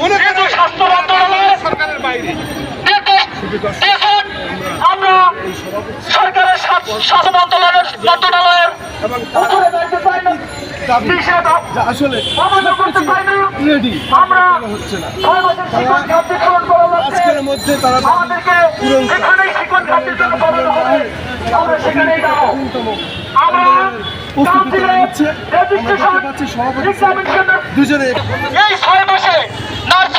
মনে করে স্বাস্থ্য মন্ত্রণালয় সরকারের বাইরে। এখন আমরা সরকারের স্বাস্থ্য মন্ত্রণালয়ের মন্ত্রণালয়ের উপরে যাইতে চাই না। আসলে আমরা আজকের মধ্যে তারা পূরণ দেখতে পাচ্ছি সভাপতি দুজনে। এই ছয় মাসে নার্স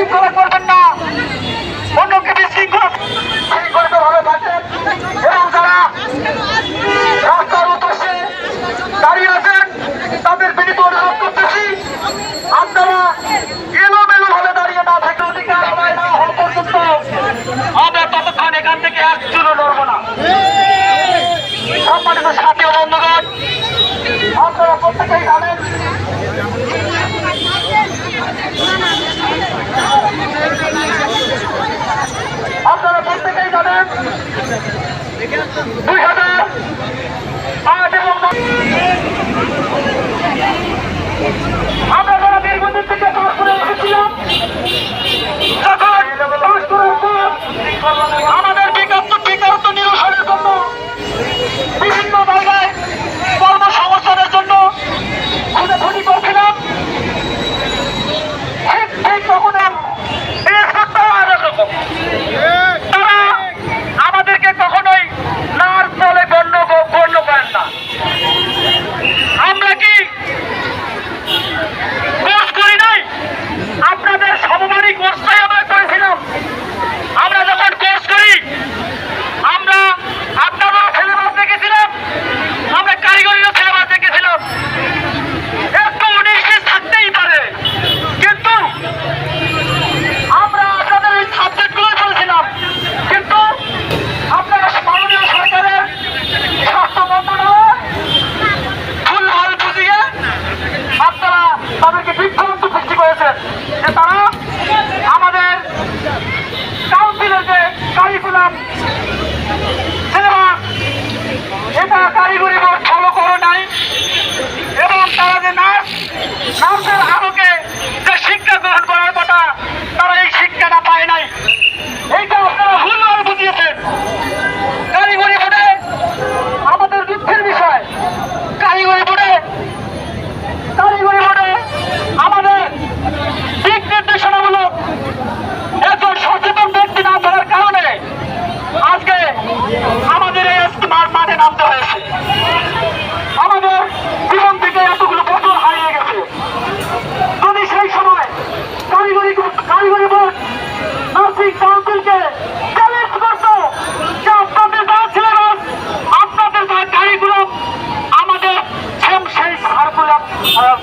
বিশৃঙ্খলা করবেন না। অন্যকে বিশৃঙ্খলা শৃঙ্খলিত ভাবে থাকেন এবং যারা রাস্তার উদ্দেশ্যে দাঁড়িয়ে আছেন, তাদের বিনীত অনুরোধ করতেছি, আপনারা এলোমেলো ভাবে দাঁড়িয়ে না থাকলে অধিকার আদায় না হওয়া পর্যন্ত আমরা এখান থেকে এক চুলো লড়ব না। সম্মানিত সাথী বন্ধুগণ, আপনারা প্রত্যেকেই জানেন থেকেই তাদের আমরা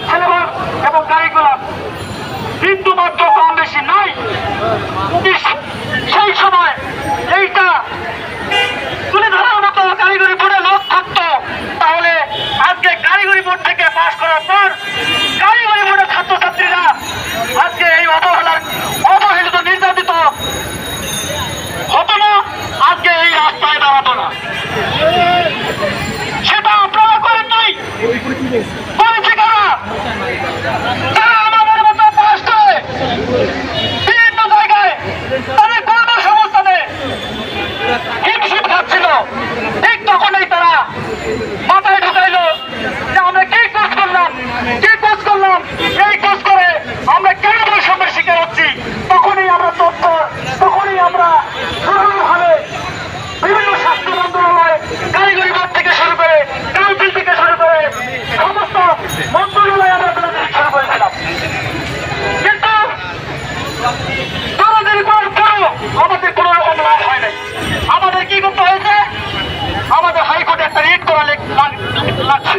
সিলেবাস এবং গাড়ি তাদের করার পরেও আমাদের কোনো রকম লাভ হয় নাই। আমাদের কি করতে হয়েছে? আমাদের হাইকোর্টে একটা রিট করা লাগছে।